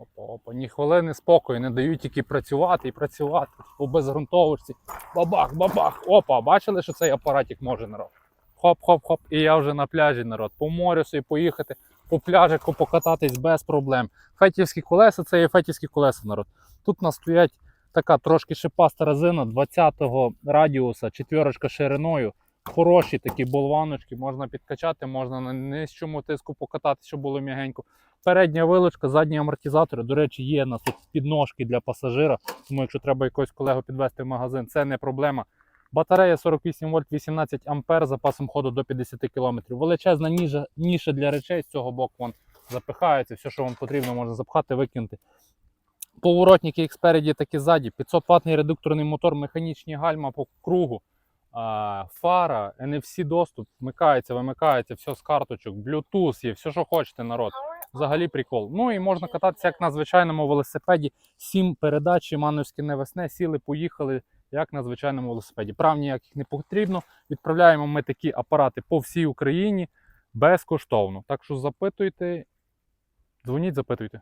Опа, опа, ні хвилини спокою, не дають тільки працювати і працювати по безґрунтовості. Бабах, бабах. Опа, бачили, що цей апаратик може народ. Хоп-хоп-хоп, і я вже на пляжі народ. По морю собі поїхати, по пляжику покататись без проблем. Фетівські колеса це є фетівські колеса, народ. Тут у нас стоять така трошки шипаста резина 20-го радіуса, четверочка шириною. Хороші такі болваночки, можна підкачати, можна на нижчому тиску покатати, щоб було м'ягенько. Передня вилочка, задні амортизатори. До речі, є у нас тут підножки для пасажира. Тому якщо треба якогось колегу підвести в магазин, це не проблема. Батарея 48 вольт, 18 ампер, запасом ходу до 50 км. Величезна ніжа, ніша для речей з цього боку вон запихається. Все, що вам потрібно, можна запхати, викинути. Поворотники як спереді, так і ззаді. 500 ватний редукторний мотор, механічні гальма по кругу. Фара, NFC доступ, вмикається, вимикається, все з карточок, Bluetooth є, все, що хочете, народ. Взагалі прикол. Ну і можна кататися як на звичайному велосипеді. Сім передач, мановські невесне, сіли, поїхали, як на звичайному велосипеді. Прав ніяких не потрібно. Відправляємо ми такі апарати по всій Україні безкоштовно. Так що запитуйте, дзвоніть, запитуйте.